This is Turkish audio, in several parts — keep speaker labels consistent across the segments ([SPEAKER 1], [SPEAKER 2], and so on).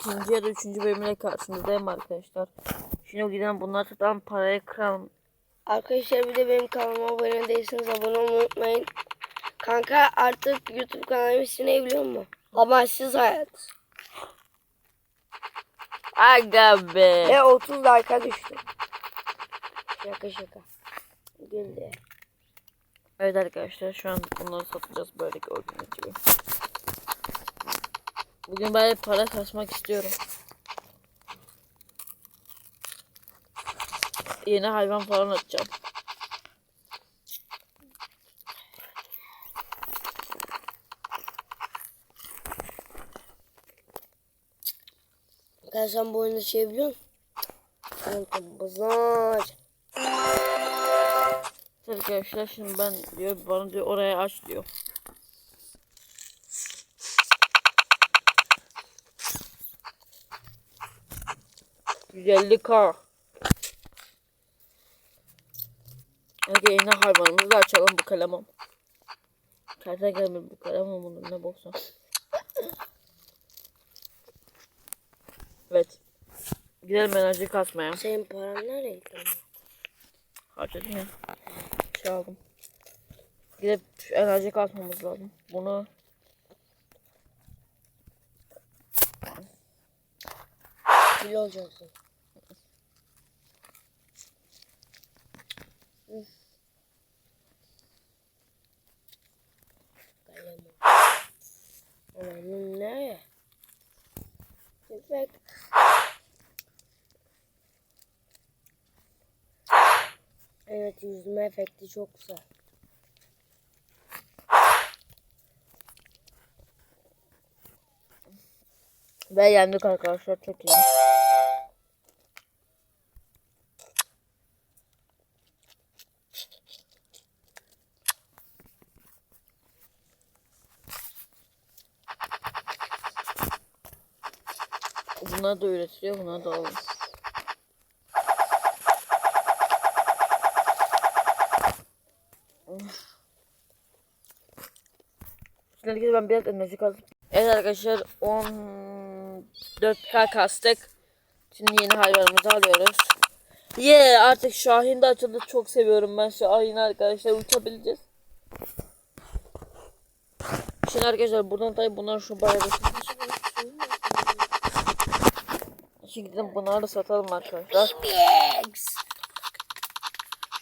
[SPEAKER 1] ikinci ya da üçüncü bölümle karşınızdayım arkadaşlar. Şimdi giden bunlar tutan parayı kıralım.
[SPEAKER 2] Arkadaşlar bir de benim kanalıma abone değilseniz abone olmayı unutmayın. Kanka artık YouTube kanalım ismini biliyor musun? Amaçsız hayat.
[SPEAKER 1] Aga be.
[SPEAKER 2] Ve 30 like'a düştü. Şaka şaka. Güldü.
[SPEAKER 1] Evet arkadaşlar şu an bunları satacağız böyle gördüğünüz gibi. Bugün ben para kasmak istiyorum. Yeni hayvan falan atacağım.
[SPEAKER 2] Kanka sen bu oyunda şey biliyor musun? Kanka bızlar.
[SPEAKER 1] Arkadaşlar şimdi ben diyor bana diyor oraya aç diyor. Güzelli k. Hadi yeni hayvanımızı açalım bu kalemim. Kertenkele bu kalemim bunun ne boksa. Evet. Gidelim enerji kasmaya.
[SPEAKER 2] Senin paran nereye
[SPEAKER 1] Harcadım ya. Şey aldım. Gidip enerji kasmamız lazım. Bunu
[SPEAKER 2] Kilo olacaksın. Kalem. Ananın ne? Efekt. Evet yüzme efekti çok güzel.
[SPEAKER 1] ve yendik arkadaşlar çok iyi. Bunlar da üretiliyor, bunlar da alalım. Şimdi ben biraz enerji kazdım. Evet arkadaşlar 14k kastık. Şimdi yeni hayvanımızı alıyoruz. Ye yeah, artık Şahin de açıldı. Çok seviyorum ben Şahin'i arkadaşlar. Uçabileceğiz. Şimdi arkadaşlar buradan tabi bunlar şu bayağı Şimdi gidelim bunları satalım arkadaşlar.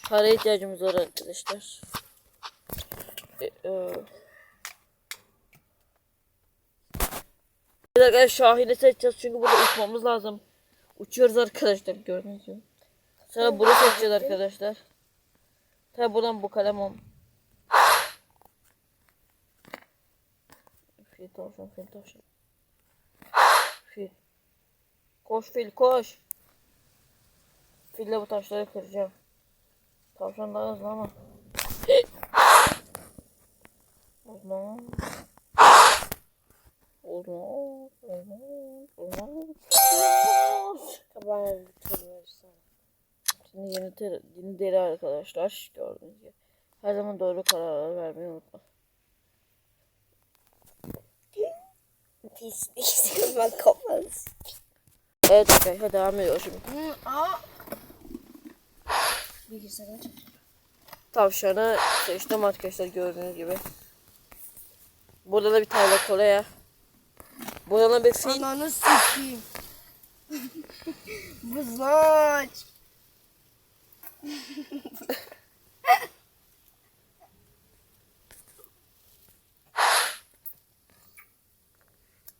[SPEAKER 1] Para ihtiyacımız var arkadaşlar. E, e. Evet arkadaşlar Şahin'i seçeceğiz çünkü burada uçmamız lazım. Uçuyoruz arkadaşlar gördüğünüz gibi. Sonra bunu seçeceğiz arkadaşlar. Tabi buradan bu kalem on. Fil tavşan fil tavşan. Fil. Koş fil koş. Fille bu taşları kıracağım. Tavşan daha hızlı ama. Olmaz. Olmaz. Olmaz. Olmaz.
[SPEAKER 2] Tur versene.
[SPEAKER 1] Şimdi yeni, yeni deri arkadaşlar. Gördüğünüz gibi. Her zaman doğru kararlar vermeyi unutma.
[SPEAKER 2] Pis pis. Ben kopmaz.
[SPEAKER 1] Evet arkadaşlar devam ediyor şimdi. Tavşanı seçtim arkadaşlar gördüğünüz gibi. Burada da bir tane kolaya. Burada da bir fil.
[SPEAKER 2] Ananı sikeyim. Buzlaç.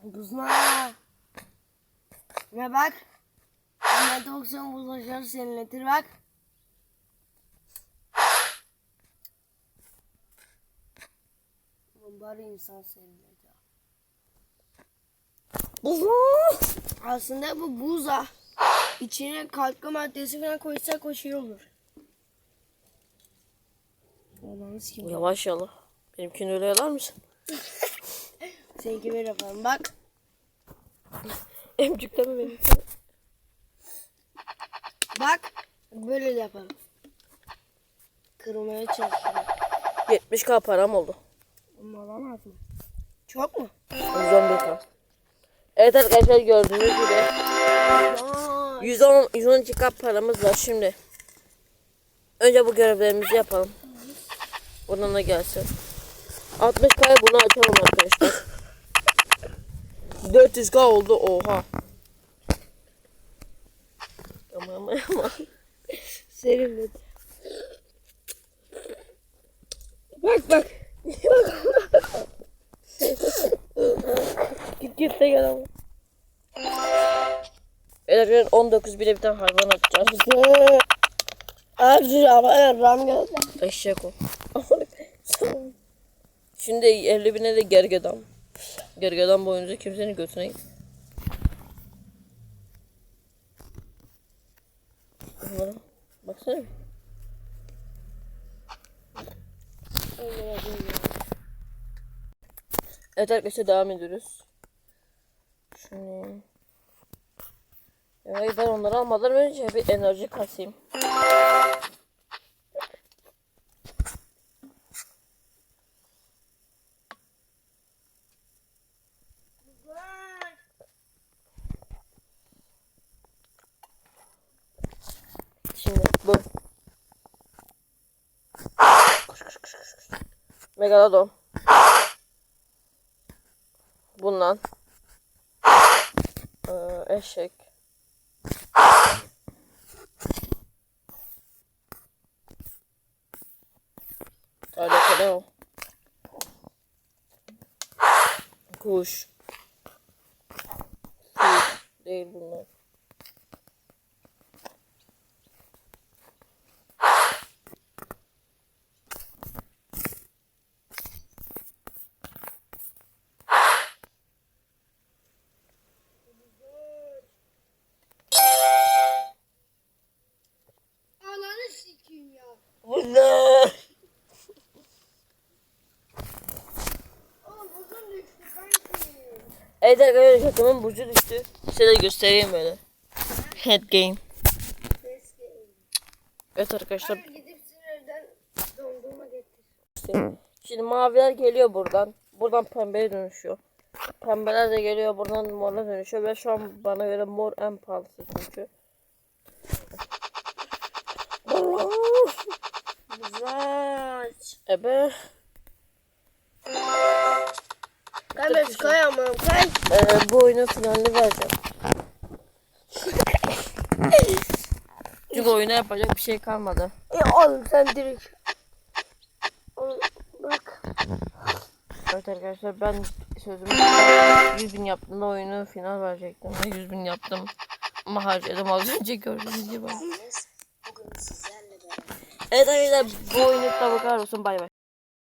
[SPEAKER 2] Buzla. Ne bak. Ne doksan buzlaşır serinletir bak. Bari insan serinletir. Aslında bu buza. İçine katkı maddesi falan koysak o şey olur. Olmamız gibi.
[SPEAKER 1] Yavaş yala. Benimkini öyle yalar mısın?
[SPEAKER 2] Seninki böyle yapalım. Bak.
[SPEAKER 1] Emcükleme beni.
[SPEAKER 2] Bak. Böyle de yapalım. Kırmaya çalışıyorum.
[SPEAKER 1] 70k param oldu.
[SPEAKER 2] Ama alamaz mı? Çok mu?
[SPEAKER 1] 111k. Evet arkadaşlar gördüğünüz gibi 110 112 kap paramız var şimdi. Önce bu görevlerimizi yapalım. Buradan da gelsin. 60 kaya bunu açalım arkadaşlar. 400 k oldu oha. Ama ama ama.
[SPEAKER 2] Serin dedi. Bak bak. git git de gel ama.
[SPEAKER 1] Evet arkadaşlar 19 bile bir tane hayvan atacağız.
[SPEAKER 2] Ercü ama ram geldi.
[SPEAKER 1] Eşek o. Şimdi 50 bine de gergedan. Gergedan boyunca kimsenin götüne git. Bunlara baksana bir. Evet arkadaşlar devam ediyoruz. Şimdi... Evet ben onları almadan önce bir enerji kasayım. Şimdi bu. Koş, koş, koş, koş, koş. Megalodon. Bundan. Ee, eşek. Alaka ne o? Kuş. Kuş değil bunlar. Evet arkadaşlar takımın burcu düştü. Size de göstereyim böyle. Head game. Evet arkadaşlar. Şimdi maviler geliyor buradan. Buradan pembeye dönüşüyor. Pembeler de geliyor buradan mora dönüşüyor. Ve şu an bana göre mor en pahalısı çünkü.
[SPEAKER 2] Güzel.
[SPEAKER 1] Ebe.
[SPEAKER 2] Kaybet kayamam kay.
[SPEAKER 1] Ee, bu oyunun finalini vereceğim. Çünkü oyuna yapacak bir şey kalmadı.
[SPEAKER 2] Ya oğlum sen direkt. Oğlum bak.
[SPEAKER 1] Evet arkadaşlar ben sözümü 100 bin yaptığımda oyunu final verecektim. Ve 100 bin yaptım. Ama harcadım az önce gördüğünüz gibi. Evet arkadaşlar bu oyunluk da bu kadar olsun. Bay bay.